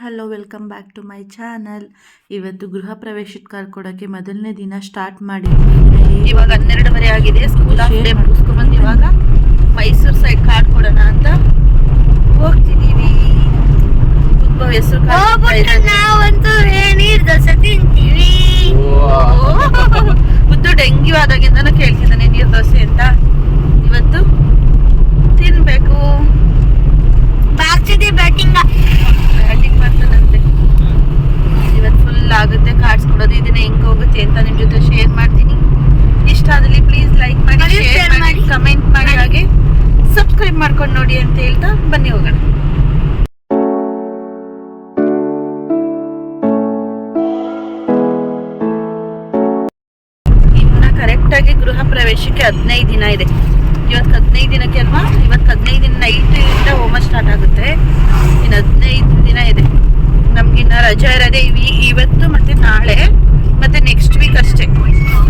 Hello welcome back to my channel. ಇವತ್ತು ಗೃಹ ಪ್ರವೇಶಕ್ಕೆ ಕರ್ಕೊಡೋಕ್ಕೆ ಮೊದಲನೇ ದಿನ ಸ್ಟಾರ್ಟ್ ಮಾಡಿದ್ವಿ. ಇವಾಗ ಹನ್ನೆರಡುವರೆ ಆಗಿದೆ. ಸ್ಕೂಲ್ ಹಾಫ್ ಡೇ ಮುಗಿಸ್ಕೊಂಡ್ ಬಂದು ಇವಾಗ ಮೈಸೂರು ಸೈಡ್ ಕಾರ್ಡ್ ಕೊಡೋಣ ಅಂತ ಹೋಗ್ತಿದೀವಿ. ತುಂಬ ಹೆಸರು ನಾವಂತೂ ನೀರ್ ದೋಸೆ ತಿಂತೀವಿ ಮುದ್ದು ಡೆಂಗ್ಯೂ ಆದಾಗಿಂದನೂ ಕೇಳ್ತಿದ್ದಾನೆ ನೀರ್ ದೋಸೆ ಅಂತ ಇವತ್ತು ತಿನ್ಬೇಕು ಬಾಕ್ಸಿದೆ ಬ್ಯಾಟಿಂಗ್ ಬ್ಯಾಟಿಂಗ್ ಮಾಡ್ತಾನಂತೆ ಇವತ್ತು ಫುಲ್ ಆಗುತ್ತೆ ಕಾರ್ಡ್ಸ್ ಕೊಡೋದು ಇದನ್ನ ಹೆಂಗ್ ಹೋಗುತ್ತೆ ಅಂತ ನಿಮ್ ಜೊತೆ ಶೇರ್ ಮಾಡ್ತೀನಿ ಇಷ್ಟ ಆದಲ್ಲಿ ಪ್ಲೀಸ್ ಲೈಕ್ ಮಾಡಿ ಮಾಡಿ, ಶೇರ್ share ಮಾಡಿ ಮಾಡಿ. ಕಮೆಂಟ್ ಮಾಡಿ ಹಾಗೆ ಸಬ್ಸ್ಕ್ರೈಬ್ ಮಾಡ್ಕೊಂಡು ನೋಡಿ ಅಂತ ಹೇಳ್ತಾ ಬನ್ನಿ ಹೋಗೋಣ. ಇನ್ನ ಕರೆಕ್ಟಾಗಿ ಗೃಹ ಪ್ರವೇಶಕ್ಕೆ ಹದಿನೈದು ದಿನ ಇದೆ. ಇವತ್ತು ಹದಿನೈದು ದಿನಕ್ಕೆ ಅಲ್ವಾ? ಇವತ್ತು ಹದಿನೈದು ದಿನ ನೈಟ್ ಇಂದ ಹೋಮ ಸ್ಟಾರ್ಟ್ ಆಗುತ್ತೆ. ಇನ್ನು ಹದಿನೈದು ದಿನ ಇದೆ. ನಮ್ಗಿನ್ನ ರಜಾ ಇರೋದೇ ಇವಿ- ಇವತ್ತು ಮತ್ತೆ ನಾಳೆ ಮತ್ತೆ ನೆಕ್ಸ್ಟ್ ವೀಕ್ ಅಷ್ಟೇ.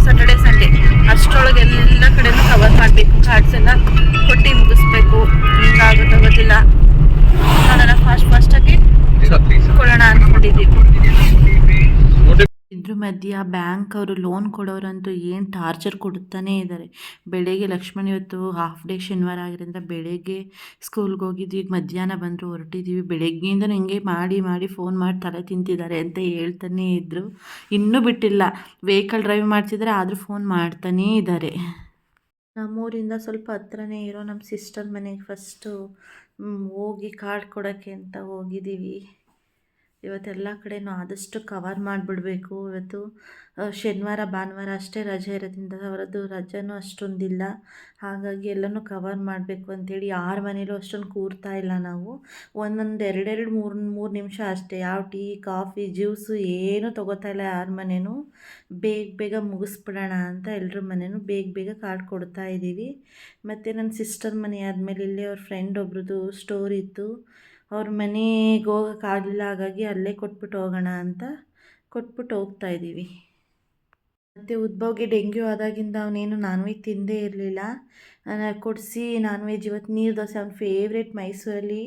ಸಾಟರ್ಡೆ ಸಂಡೇ ಅಷ್ಟರೊಳಗೆ ಎಲ್ಲ ಕಡೆನೂ ಕವರ್ ಮಾಡಬೇಕು ಕಾರ್ಡ್ಸ್ ಎಲ್ಲ ಕೊಟ್ಟು ಮುಗಿಸ್ಬೇಕು. ಹಿಂಗಾಗುತ್ತೆ ಗೊತ್ತಿಲ್ಲ ನೋಡೋಣ ಫಾಸ್ಟ್ ಫಾಸ್ಟಾಗಿ ಕೊಡೋಣ ಅಂದ್ಕೊಂಡಿದ್ದೀವಿ ಇದ್ರ ಮಧ್ಯ ಬ್ಯಾಂಕ್ ಅವರು ಲೋನ್ ಕೊಡೋರಂತೂ ಏನು ಟಾರ್ಚರ್ ಕೊಡ್ತಾನೇ ಇದ್ದಾರೆ ಬೆಳಗ್ಗೆ ಲಕ್ಷ್ಮಣ್ ಇವತ್ತು ಹಾಫ್ ಡೇ ಶನಿವಾರ ಆಗಿರೋದ್ರಿಂದ ಬೆಳಗ್ಗೆ ಸ್ಕೂಲ್ಗೆ ಹೋಗಿದ್ವಿ, ಈಗ ಮಧ್ಯಾಹ್ನ ಬಂದರು ಹೊರಟಿದ್ದೀವಿ ಬೆಳಗ್ಗೆಯಿಂದ ಹಿಂಗೆ ಮಾಡಿ ಮಾಡಿ ಫೋನ್ ಮಾಡಿ ತಲೆ ತಿಂತಿದ್ದಾರೆ ಅಂತ ಹೇಳ್ತಾನೇ ಇದ್ದರು ಇನ್ನೂ ಬಿಟ್ಟಿಲ್ಲ. ವೆಹಿಕಲ್ ಡ್ರೈವ್ ಮಾಡ್ತಿದ್ದಾರೆ ಆದರೂ ಫೋನ್ ಮಾಡ್ತಾನೇ ಇದ್ದಾರೆ ನಮ್ಮೂರಿಂದ ಸ್ವಲ್ಪ ಹತ್ರನೇ ಇರೋ ನಮ್ಮ ಸಿಸ್ಟರ್ ಮನೆಗೆ ಫಸ್ಟು ಹೋಗಿ ಕಾರ್ಡ್ ಕೊಡೋಕ್ಕೆ ಅಂತ ಹೋಗಿದ್ದೀವಿ ಇವತ್ತೆಲ್ಲ ಕಡೆನೂ ಆದಷ್ಟು ಕವರ್ ಮಾಡಿಬಿಡ್ಬೇಕು. ಇವತ್ತು ಶನಿವಾರ, ಭಾನುವಾರ ಅಷ್ಟೇ ರಜೆ ಇರೋದ್ರಿಂದ ಅವರದ್ದು ರಜೆನೂ ಅಷ್ಟೊಂದಿಲ್ಲ. ಹಾಗಾಗಿ ಎಲ್ಲನೂ ಕವರ್ ಮಾಡಬೇಕು ಅಂತೇಳಿ ಯಾರ ಮನೇಲೂ ಅಷ್ಟೊಂದು ಕೂರ್ತಾ ಇಲ್ಲ ನಾವು. ಒಂದೊಂದು ಎರಡೆರಡು ಮೂರು ಮೂರು ನಿಮಿಷ ಅಷ್ಟೇ. ಯಾವ ಟೀ, ಕಾಫಿ, ಜ್ಯೂಸು ಏನೂ ತೊಗೋತಾ ಇಲ್ಲ ಯಾರ ಮನೇನೂ. ಬೇಗ ಬೇಗ ಮುಗಿಸ್ಬಿಡೋಣ ಅಂತ ಎಲ್ಲರ ಮನೇನೂ ಬೇಗ ಬೇಗ ಕಾರ್ಡ್ ಕೊಡ್ತಾ ಇದ್ದೀವಿ ಮತ್ತು ನನ್ನ ಸಿಸ್ಟರ್ ಮನೆ ಆದಮೇಲೆ ಇಲ್ಲಿ ಅವ್ರ ಫ್ರೆಂಡ್ ಒಬ್ರದ್ದು ಸ್ಟೋರ್ ಇತ್ತು. ಅವ್ರ ಮನೆಗೆ ಹೋಗೋಕ್ಕಾಗಲಿಲ್ಲ ಹಾಗಾಗಿ ಅಲ್ಲೇ ಕೊಟ್ಬಿಟ್ಟು ಹೋಗೋಣ ಅಂತ ಕೊಟ್ಬಿಟ್ಟು ಹೋಗ್ತಾ ಇದ್ದೀವಿ ಮತ್ತು ಉದ್ಭವ್ಗೆ ಡೆಂಗ್ಯೂ ಆದಾಗಿಂದ ಅವನೇನು ನಾನ್ ವೆಜ್ ತಿಂದೇ ಇರಲಿಲ್ಲ. ಕೊಡಿಸಿ ನಾನ್ ವೆಜ್ ಇವತ್ತು ನೀರು ದೋಸೆ, ಅವ್ನ ಫೇವ್ರೇಟ್ ಮೈಸೂರಲ್ಲಿ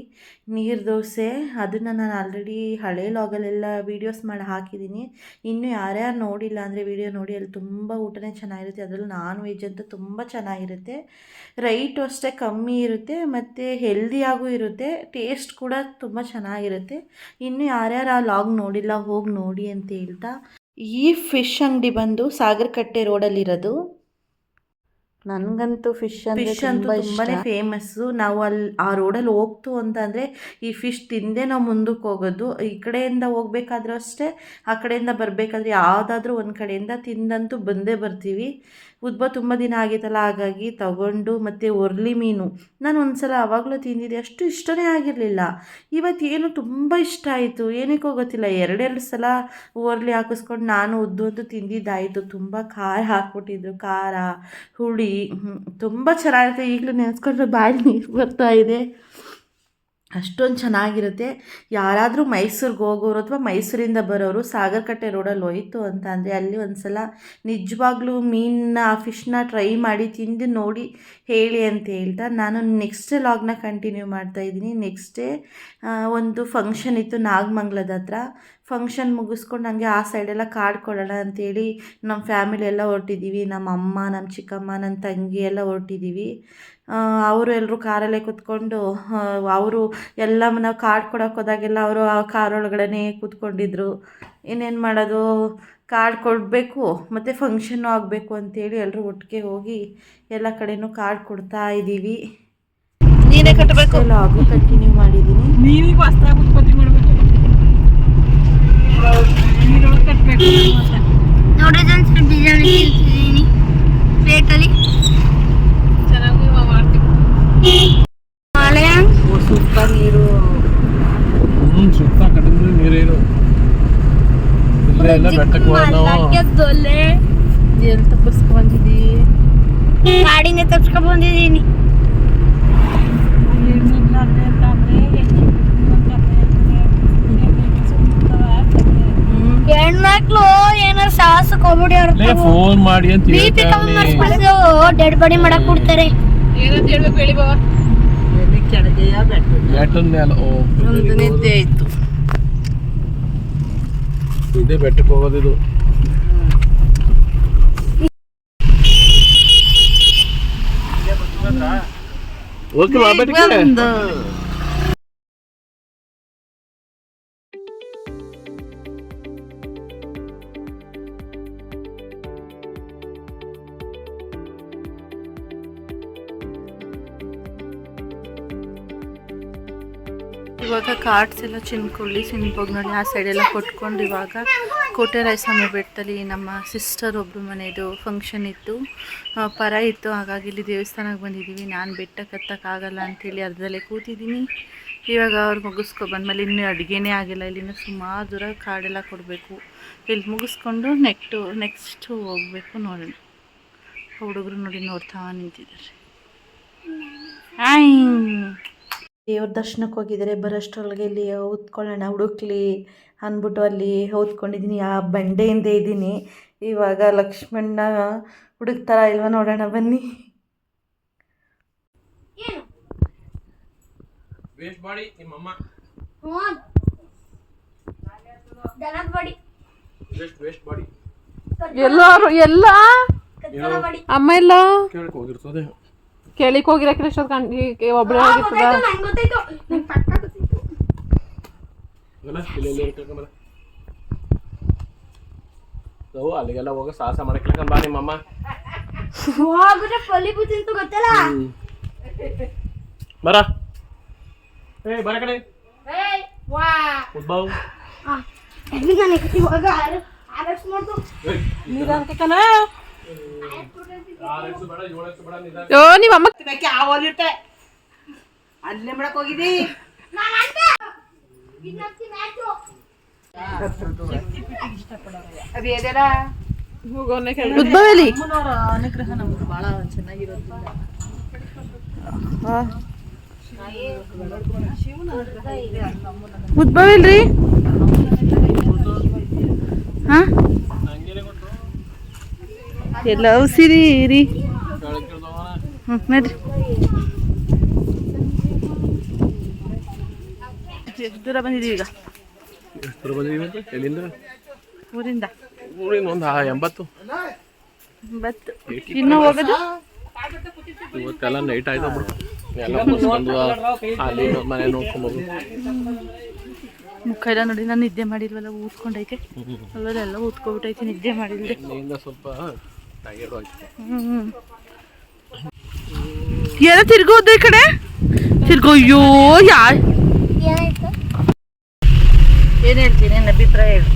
ನೀರು ದೋಸೆ. ಅದನ್ನು ನಾನು ಆಲ್ರೆಡಿ ಹಳೆ ಲಾಗಲೆಲ್ಲ ವೀಡಿಯೋಸ್ ಮಾಡಿ ಹಾಕಿದ್ದೀನಿ ಇನ್ನು ಯಾರ್ಯಾರು ನೋಡಿಲ್ಲ ಅಂದರೆ ವೀಡಿಯೋ ನೋಡಿ, ಅಲ್ಲಿ ತುಂಬ ಊಟನೇ ಚೆನ್ನಾಗಿರುತ್ತೆ. ಅದರಲ್ಲೂ ನಾನ್ ವೆಜ್ ಅಂತ ತುಂಬ ಚೆನ್ನಾಗಿರುತ್ತೆ. ರೈಟು ಅಷ್ಟೇ ಕಮ್ಮಿ ಇರುತ್ತೆ, ಮತ್ತು ಹೆಲ್ದಿಯಾಗೂ ಇರುತ್ತೆ. ಟೇಸ್ಟ್ ಕೂಡ ತುಂಬ ಚೆನ್ನಾಗಿರುತ್ತೆ. ಇನ್ನು ಯಾರ್ಯಾರು ಆ ಲಾಗ್ ನೋಡಿಲ್ಲ, ಹೋಗಿ ನೋಡಿ ಅಂತ ಹೇಳ್ತಾ. ಈ ಫಿಶ್ ಅಂಗಡಿ ಬಂದು ಸಾಗರಕಟ್ಟೆ ರೋಡಲ್ಲಿರೋದು. ನನಗಂತೂ ಫಿಶ್ ಫಿಶ್ ಅಂತೂ ತುಂಬಾ ಫೇಮಸ್ಸು ನಾವು ಅಲ್ಲಿ ಆ ರೋಡಲ್ಲಿ ಹೋಗ್ತು ಅಂತಂದರೆ ಈ ಫಿಶ್ ತಿಂದೇ ನಾವು ಮುಂದಕ್ಕೆ ಹೋಗೋದು. ಈ ಕಡೆಯಿಂದ ಹೋಗ್ಬೇಕಾದ್ರೂ ಅಷ್ಟೇ ಆ ಕಡೆಯಿಂದ ಬರಬೇಕಾದ್ರೆ ಯಾವುದಾದ್ರೂ ಒಂದು ಕಡೆಯಿಂದ ತಿಂದಂತೂ ಬಂದೇ ಬರ್ತೀವಿ. ಉದ್ಭವ ತುಂಬ ದಿನ ಆಗಿತ್ತಲ್ಲ ಹಾಗಾಗಿ ತಗೊಂಡು ಮತ್ತು ಒರ್ಲಿ ಮೀನು. ನಾನು ಒಂದು ಸಲ ಆವಾಗಲೂ ತಿಂದಿದ್ದೆ ಅಷ್ಟು ಇಷ್ಟನೇ ಆಗಿರಲಿಲ್ಲ. ಏನು ತುಂಬ ಇಷ್ಟ ಆಯಿತು. ಏನಕ್ಕೋ ಗೊತ್ತಿಲ್ಲ ಎರಡೆರಡು ಸಲ ಒರ್ಲಿ ಹಾಕಿಸ್ಕೊಂಡು ನಾನು ಉದ್ದು ಅಂತೂ ತಿಂದಿದ್ದಾಯಿತು. ತುಂಬ ಖಾರ ಹಾಕ್ಬಿಟ್ಟಿದ್ರು ಖಾರ ಹುಳಿ ತುಂಬ ಚೆನ್ನಾಗಿರುತ್ತೆ. ಈಗಲೂ ನೆನೆಸ್ಕೊಂಡ್ರೆ ಬಾಯಲ್ಲಿ ನೀರು ಬರ್ತಾ ಇದೆ. ಅಷ್ಟೊಂದು ಚೆನ್ನಾಗಿರುತ್ತೆ. ಯಾರಾದರೂ ಮೈಸೂರಿಗೆ ಹೋಗೋರು ಅಥವಾ ಮೈಸೂರಿಂದ ಬರೋರು ಸಾಗರಕಟ್ಟೆ ರೋಡಲ್ಲಿ ಹೋಯ್ತು ಅಂತ ಅಂದರೆ ಅಲ್ಲಿ ಒಂದು ಸಲ ನಿಜವಾಗ್ಲೂ ಮೀನನ್ನ ಫಿಶ್ನ ಟ್ರೈ ಮಾಡಿ ತಿಂದು ನೋಡಿ ಹೇಳಿ ಅಂತ ಹೇಳ್ತಾ ನಾನು ನೆಕ್ಸ್ಟ್ ಲಾಗ್ನ ಕಂಟಿನ್ಯೂ ಮಾಡ್ತಾ ಇದ್ದೀನಿ. ನೆಕ್ಸ್ಟ್ ಡೇ ಒಂದು ಫಂಕ್ಷನ್ ಇತ್ತು ನಾಗಮಂಗ್ಲದ ಹತ್ರ. ಫಂಕ್ಷನ್ ಮುಗಿಸ್ಕೊಂಡು ನನಗೆ ಆ ಸೈಡೆಲ್ಲ ಕಾರ್ಡ್ ಕೊಡೋಣ ಅಂತೇಳಿ ನಮ್ಮ ಫ್ಯಾಮಿಲಿ ಎಲ್ಲ ಹೊರಟಿದ್ದೀವಿ ನಮ್ಮ ಅಮ್ಮ ನಮ್ಮ ಚಿಕ್ಕಮ್ಮ ನನ್ನ ತಂಗಿ ಎಲ್ಲ ಹೊರಟಿದ್ದೀವಿ ಅವರು ಎಲ್ಲರೂ ಕಾರಲ್ಲೇ ಕೂತ್ಕೊಂಡು ಅವರು ಎಲ್ಲ ನಾವು ಕಾರ್ಡ್ ಹೋದಾಗೆಲ್ಲ ಅವರು ಆ ಕಾರೊಳಗಡೆನೇ ಕೂತ್ಕೊಂಡಿದ್ರು. ಇನ್ನೇನು ಮಾಡೋದು? ಕಾರ್ಡ್ ಕೊಡಬೇಕು ಮತ್ತು ಫಂಕ್ಷನ್ನು ಆಗಬೇಕು ಅಂತೇಳಿ ಎಲ್ಲರೂ ಒಟ್ಟಿಗೆ ಹೋಗಿ ಎಲ್ಲ ಕಡೆನೂ ಕಾರ್ಡ್ ಕೊಡ್ತಾ ಇದ್ದೀವಿ. ನೀನೇ ಕಟ್ಟಬೇಕು? ಲಾಗು ಕಂಟಿನ್ಯೂ ಮಾಡಿದ್ದೀನಿ. ನೀವೀಗ ಹೊಸ್ದಾಗಿ ಉತ್ಪತ್ತಿ ಮಾಡಬೇಕು. ಕಟ್ಟಬೇಕು. ನೋಡಿ ಪ್ಲೇಟಲ್ಲಿ ಚೆನ್ನಾಗಿ ಮಾಡ್ತೀವಿ ಮಳೆ ಸೂಪರ್ ನೀರು ಹ್ಮ್ ಸುತ್ತ ಕಡಿಮೆ ನೀರೇನು ಇಲ್ಲೇ ಎಲ್ಲ ಬೆಟ್ಟಕ್ಕೆ ಮಲಗ್ಯದೊಲ್ಲೆ ಎಲ್ಲಿ ಗಾಡಿನ ಬಂದಿದ್ದೀನಿ. ಹೆಣ್ಮಕ್ಳು ಏನೋ ಸಾಹಸ ಹೋಗ್ಬಿಡಿ ಇಲ್ಲೇ ಫೋನ್ ಮಾಡಿ ಅಂತ ಕಮ್ಮಿ ಮಾಡಿಸ್ಬಿಟ್ಟು ಡೆಡ್ ಬಾಡಿ ಮಾಡಕ್ ಕೊಡ್ತಾರೆ. ಏನಂತ ಹೇಳ್ಬೇಕು ಹೇಳಿ ಬಾಬಾ ಬೆಟ್ಟದ ಮೇಲೆ ಓ ಒಂದು ನಿದ್ದೆ ಆಯಿತು. ಇದೇ ಬೆಟ್ಟಕ್ಕೆ ಹೋಗೋದಿದು ಓಕೆ ಇವಾಗ ಕಾರ್ಡ್ಸ್ ಎಲ್ಲ ಚಿನ್ಕೊಳ್ಳಿ ಸಿನ್ಬೋಗ್ನಳ್ಳಿ ಆ ಸೈಡೆಲ್ಲ ಕೊಟ್ಕೊಂಡು ಇವಾಗ ಕೋಟೆ ರಾಯಸ್ವಾಮಿ ಬೆಟ್ಟದಲ್ಲಿ ನಮ್ಮ ಸಿಸ್ಟರ್ ಒಬ್ಬರು ಮನೆಯದು ಫಂಕ್ಷನ್ ಇತ್ತು. ಪರ ಇತ್ತು, ಹಾಗಾಗಿ ಇಲ್ಲಿ ದೇವಸ್ಥಾನಕ್ಕೆ ಬಂದಿದ್ದೀವಿ. ನಾನು ಬೆಟ್ಟ ಕತ್ತಕ್ಕಾಗಲ್ಲ ಅಂಥೇಳಿ ಅರ್ಧದಲ್ಲೇ ಕೂತಿದ್ದೀನಿ. ಇವಾಗ ಅವ್ರು ಮುಗಿಸ್ಕೊ ಬಂದಮೇಲೆ ಇನ್ನೂ ಅಡುಗೆನೇ ಆಗಿಲ್ಲ. ಇಲ್ಲಿನ ಸುಮಾರು ದೂರ ಕಾರ್ಡೆಲ್ಲ ಕೊಡಬೇಕು. ಇಲ್ಲಿ ಮುಗಿಸ್ಕೊಂಡು ನೆಕ್ಸ್ಟು ನೆಕ್ಸ್ಟು ಹೋಗಬೇಕು ನೋಡೋಣ. ಹುಡುಗರು ನೋಡಿ ನೋಡ್ತಾ ನಿಂತಿದ್ದಾರೆ. ಆಯ್ ದೇವ್ರ ದರ್ಶನಕ್ಕೆ ಹೋಗಿದ್ದಾರೆ ಬರೋಷ್ಟರೊಳಗೆ ಇಲ್ಲಿ ಓದ್ಕೊಳ್ಳೋಣ ಹುಡುಕ್ಲಿ ಅಂದ್ಬಿಟ್ಟು ಅಲ್ಲಿ ಹೊತ್ಕೊಂಡಿದ್ದೀನಿ. ಆ ಬಂಡೆಯಿಂದ ಇದ್ದೀನಿ. ಇವಾಗ ಲಕ್ಷ್ಮಣ್ಣ ಹುಡುಕ್ತಾರ ಇಲ್ವ ನೋಡೋಣ ಬನ್ನಿ. ಎಲ್ಲಾರು ಎಲ್ಲ? ಅಮ್ಮ ಎಲ್ಲ? ಕೇಳಿಕ್ ಹೋಗಿರಕ್ಕೆ ಎಷ್ಟೊತ್ತು ಕಂಡು ಒಬ್ಳೆ ಹೋಗಿರ್ತದ ಅಲ್ಲಿಗೆಲ್ಲ ಹೋಗ ಸಾಹಸ ಮಾಡಕ್ಕಿಲ್ಲ ಬಾ ನಿಮ್ಮಮ್ಮ. ಹೋಗ್ರೆ ಫಲಿ ಬುತ್ತಿ ಅಂತ ಗೊತ್ತಲ್ಲ? ಬರ. ಏ ಬರ ಕಡೆ ಉದ್ಭವ್ ಎಲ್ಲಿ ನನಗೆ ಇವಾಗ ಆರಕ್ಸ್ ಅಮ್ಮ ತಿನ್ನಕ್ಕೆ ಯೋ ನಿಮ್ಮ ಅಮ್ಮ ಅಲ್ಲೇ ಮಾಡಕ್ ಮ್ಯಾಚು ಹೋಗೋನೆ ಉದ್ಭವಲಿ. ಅನುಗ್ರಹ ನಮ್ಗೆ ಭಾಳ ಚೆನ್ನಾಗಿರೋದ್ರಿಂದ. ಉದ್ಭವಿಲ್ರಿ? ಹಾ? ಎಲ್ಲ ಔಷಧಿ ರೀ ಹ್ಞೂ ನಡ್ರಿ. ಎಷ್ಟು ದೂರ ಬಂದಿದ್ದೀವಿ ಈಗ ಎಲ್ಲಿಂದ? ಊರಿಂದ. ಊರಿನ ಒಂದು ಎಂಬತ್ತು. ಎಂಬತ್ತು. ಇನ್ನೂ ಹೋಗೋದು? ಇವತ್ತೆಲ್ಲ ನೈಟ್ ಆಯ್ತು ಎಲ್ಲ ಮುಗಿಸ್ಕೊಂಡು ಅಲ್ಲಿ ಮನೆ ನೋಡ್ಕೊಂಡು ಮುಖ ಎಲ್ಲ ನೋಡಿ ನಾನು ನಿದ್ದೆ ಮಾಡಿಲ್ವಲ್ಲ ಊದ್ಕೊಂಡೈತೆ. ಅಲ್ಲದೆಲ್ಲ ಊದ್ಕೊಬಿಟ್ಟೈತೆ ನಿದ್ದೆ ಮಾಡಿಲ್ದೆ. ಸ್ವಲ್ಪ ಏನೋ ತಿರ್ಗೋದು ಈ ಕಡೆ? ತಿರ್ಗೋ ಅಯ್ಯೋ ಯಾ ಏನ್ ಹೇಳ್ತೀನಿ ನನ್ನ ಅಭಿಪ್ರಾಯ ಹೇಳು.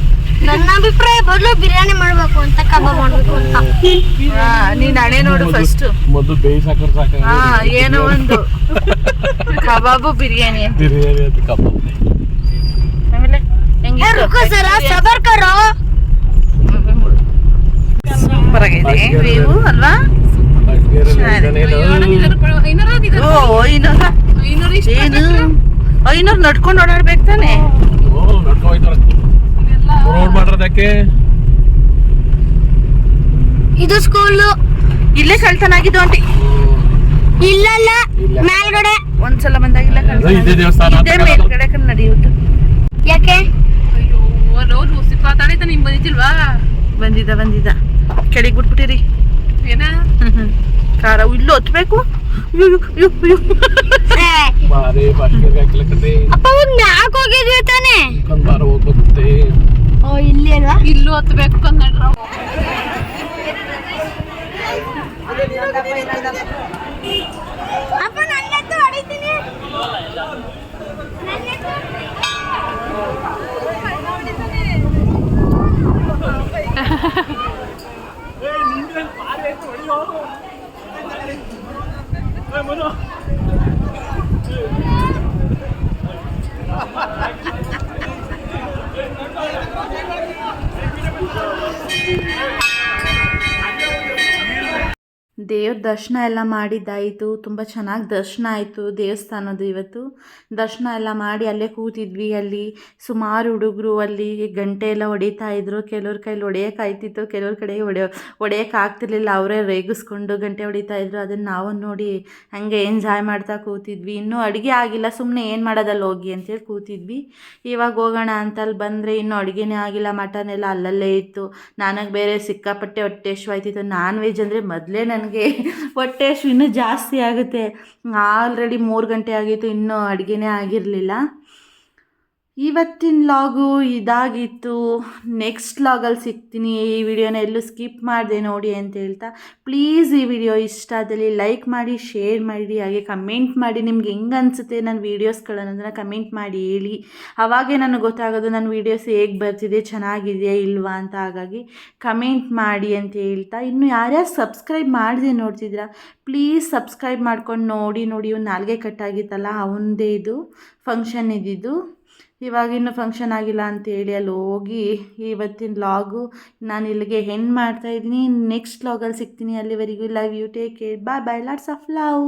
ನನ್ನ ಅಭಿಪ್ರಾಯ ಬದಲು ಬಿರಿಯಾನಿ ಮಾಡ್ಬೇಕು ಅಂತ ಕಬಾಬ್ ಮಾಡ್ಬೇಕು ಅಂತ. ಹಾ ನೀನ್ ಹಣೆ ನೋಡು ಫಸ್ಟ್ ಮೊದಲು ಬೇಯಿಸ್ ಹಾಕರ್ ಸಾಕ ಹಾ ಏನೋ ಒಂದು. ಕಬಾಬು ಬಿರಿಯಾನಿ ಬಿರಿಯಾನಿ ಅಂತ ಕಬಾಬ್. ಆಮೇಲೆ ಹೆಂಗೆ ರುಕೋ ಸರ ಸಬರ್ ಕರೋ ಸೂಪರ್ ಆಗಿದೆ ವ್ಯೂ ಅಲ್ವಾ ಐನೂರ ನಡ್ಕೊಂಡು ಓಡಾಡ್ಬೇಕು ತಾನೆ? ರೋಡ್ ಮಾಡಿರೋದಕ್ಕೆ ಇದು ಸ್ಕೂಲ್ ಇಲ್ಲೇ ಕಳ್ತನ ಆಗಿದ್ದು ಆಂಟಿ. ಇಲ್ಲಲ್ಲ ಮೇಲ್ಗಡೆ. ಒಂದ್ಸಲ ಬಂದಾಗಿಲ್ಲ ಕಳ್ತನ ಇದೇ ದೇವಸ್ಥಾನ ಇದೇ. ಮೇಲ್ಗಡೆ ಕಣ್ ನಡೆಯುವುದು. ಯಾಕೆ? ಮಾತಾಡಿತ ನಿಮ್ ಬಂದಿದ್ದಿಲ್ವಾ? ಬಂದಿದ್ದ ಬಂದಿದ್ದ. ಕೆಳಗೆ ಬಿಟ್ಬಿಟ್ಟಿರಿ. ಏನ? ಖಾರ ಇಲ್ಲೂ ಹತ್ಬೇಕು? ಅಪ್ಪ ಒಂದ್ ಮ್ಯಾಕ್ ಹೋಗಿದ್ವಿ ತಾನೆ. ಹೋಗ್ಬೇಕಂತೆ ಓ ಇಲ್ಲಿ ಅಲ್ವಾ? ಇಲ್ಲೂ ಹತ್ಬೇಕು ಕನ್ನಡ ಅಪ್ಪ ನನ್ನ ಹೊಡಿತೀನಿ. ದೇವ್ರ ದರ್ಶನ ಎಲ್ಲ ಮಾಡಿದ್ದಾಯಿತು, ತುಂಬ ಚೆನ್ನಾಗಿ ದರ್ಶನ ಆಯಿತು ದೇವಸ್ಥಾನದ್ದು ಇವತ್ತು. ದರ್ಶನ ಎಲ್ಲ ಮಾಡಿ ಅಲ್ಲೇ ಕೂತಿದ್ವಿ, ಅಲ್ಲಿ ಸುಮಾರು ಹುಡುಗರು ಅಲ್ಲಿ ಗಂಟೆ ಎಲ್ಲ ಹೊಡಿತಾ ಇದ್ರು. ಕೆಲವ್ರ ಕೈಲಿ ಹೊಡೆಯೋಕ್ಕಾಯ್ತಿತ್ತು ಕೆಲವ್ರ ಕಡೆ ಹೊಡೆ ಹೊಡೆಯೋಕೆ ಆಗ್ತಿರ್ಲಿಲ್ಲ. ಅವರೇ ರೇಗಿಸ್ಕೊಂಡು ಗಂಟೆ ಹೊಡಿತಾ ಇದ್ರು. ಅದನ್ನು ನಾವು ನೋಡಿ ಹಾಗೆ ಎಂಜಾಯ್ ಮಾಡ್ತಾ ಕೂತಿದ್ವಿ. ಇನ್ನೂ ಅಡುಗೆ ಆಗಿಲ್ಲ ಸುಮ್ಮನೆ ಏನು ಮಾಡೋದಲ್ಲಿ ಹೋಗಿ ಅಂತೇಳಿ ಕೂತಿದ್ವಿ. ಇವಾಗ ಹೋಗೋಣ ಅಂತ ಅಲ್ಲಿ ಬಂದರೆ ಇನ್ನೂ ಅಡುಗೆನೇ ಆಗಿಲ್ಲ, ಮಟನ್ ಎಲ್ಲ ಅಲ್ಲಲ್ಲೇ ಇತ್ತು. ನನಗೆ ಬೇರೆ ಸಿಕ್ಕಾಪಟ್ಟೆ ಹೊಟ್ಟೆ ಶು ಆಯ್ತಿತ್ತು ನಾನ್ ವೆಜ್ ಅಂದರೆ ಮೊದಲೇ ನನಗೆ ಹೊಟ್ಟೆ ಹಸಿವು ಇನ್ನೂ ಜಾಸ್ತಿ ಆಗುತ್ತೆ. ಆಲ್ರೆಡಿ ಮೂರು ಗಂಟೆ ಆಗಿತ್ತು ಇನ್ನೂ ಅಡುಗೆನೇ ಆಗಿರಲಿಲ್ಲ. ಇವತ್ತಿನ ಲಾಗು ಇದಾಗಿತ್ತು. ನೆಕ್ಸ್ಟ್ ಲಾಗಲ್ಲಿ ಸಿಗ್ತೀನಿ. ಈ ವಿಡಿಯೋನ ಎಲ್ಲೂ ಸ್ಕಿಪ್ ಮಾಡಿದೆ ನೋಡಿ ಅಂತ ಹೇಳ್ತಾ. ಪ್ಲೀಸ್ ಈ ವಿಡಿಯೋ ಇಷ್ಟ ಆದಲ್ಲಿ ಲೈಕ್ ಮಾಡಿ ಶೇರ್ ಮಾಡಿ, ಹಾಗೆ ಕಮೆಂಟ್ ಮಾಡಿ. ನಿಮ್ಗೆ ಹೆಂಗೆ ಅನಿಸುತ್ತೆ ನನ್ನ ವೀಡಿಯೋಸ್ಗಳನ್ನೋದನ್ನು ಕಮೆಂಟ್ ಮಾಡಿ ಹೇಳಿ. ಅವಾಗೇ ನನಗೆ ಗೊತ್ತಾಗೋದು ನನ್ನ ವೀಡಿಯೋಸ್ ಹೇಗೆ ಬರ್ತಿದೆ, ಚೆನ್ನಾಗಿದೆಯಾ ಇಲ್ವಾ ಅಂತ. ಹಾಗಾಗಿ ಕಮೆಂಟ್ ಮಾಡಿ ಅಂತ ಹೇಳ್ತಾ. ಇನ್ನು ಯಾರ್ಯಾರು ಸಬ್ಸ್ಕ್ರೈಬ್ ಮಾಡಿದೆ ನೋಡ್ತಿದ್ದೀರಾ ಪ್ಲೀಸ್ ಸಬ್ಸ್ಕ್ರೈಬ್ ಮಾಡ್ಕೊಂಡು ನೋಡಿ ನೋಡಿ. ಇವ್ನು ನಾಲ್ಗೆ ಕಟ್ಟಾಗಿತ್ತಲ್ಲ ಅವನದೇ ಇದು. ಫಂಕ್ಷನ್ ಇದ್ದಿದ್ದು ಇವಾಗಿನ್ನೂ ಫಂಕ್ಷನ್ ಆಗಿಲ್ಲ ಅಂತೇಳಿ ಅಲ್ಲಿ ಹೋಗಿ ಇವತ್ತಿನ ಲಾಗು ನಾನು ಇಲ್ಲಿಗೆ ಹೆಣ್ಣು ಮಾಡ್ತಾಯಿದ್ದೀನಿ ನೆಕ್ಸ್ಟ್ ಲಾಗಲ್ಲಿ ಸಿಗ್ತೀನಿ. ಅಲ್ಲಿವರೆಗೂ love you take care bye bye lots of love